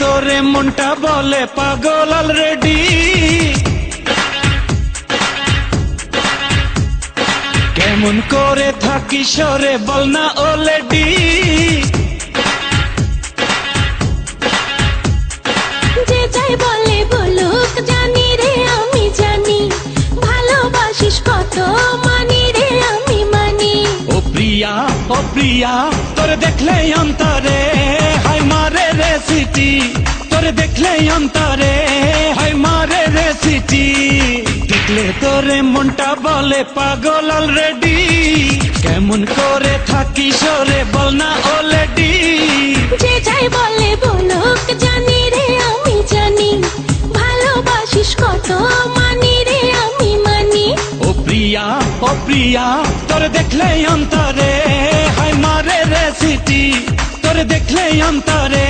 তোরে মনটা বলে পাগল অলরেডি কেমন করে থাকি সরে বল না ওলেডি যে যাই বলে বলুক জানি রে আমি জানি। ভালোবাসিস কত মানি রে আমি মানি। ও প্রিয়া ও প্রিয়া তোরে দেখলে অন্তরে হাই মারে রে সিটি তোরে দেখলে অন্তরে হাই মারে রে সিটি দেখলে তোরে মনটা বলে পাগল অলরেডি কেমন করে থাকি সরে বল না ওলেডি যে যাই বলে বলুক জানি রে আমি জানি। ভালোবাসিস কত মানি রে আমি মানি। ও প্রিয়া ও প্রিয়া তোরে দেখলে অন্তরে। হাই মারে রে সিটি তোরে দেখলে অন্তরে।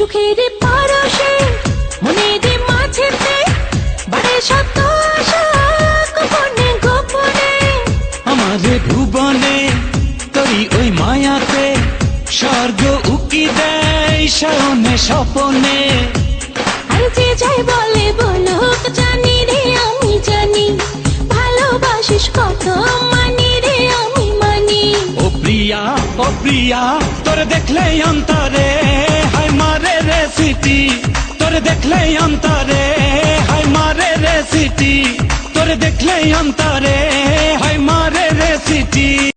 সুখের পরশে মনের মাঝেতে বাড়ে সত্য আশা, গোপনে গোপনে আমারে ভুবনে তোরি ওই মায়াতে, স্বর্গ উকি দেয় শয়নে স্বপনে। আর যে যাই বলে বলুক, জানি রে আমি জানি, ভালোবাসিস কত মানি তোর তোরে দেখলে অন্তরে। হায় মারে রে সিটি, তোর দেখলে অন্তরে। হায় মারে রে সিটি, তোর দেখলে অন্তরে। হায় মারে রে সিটি।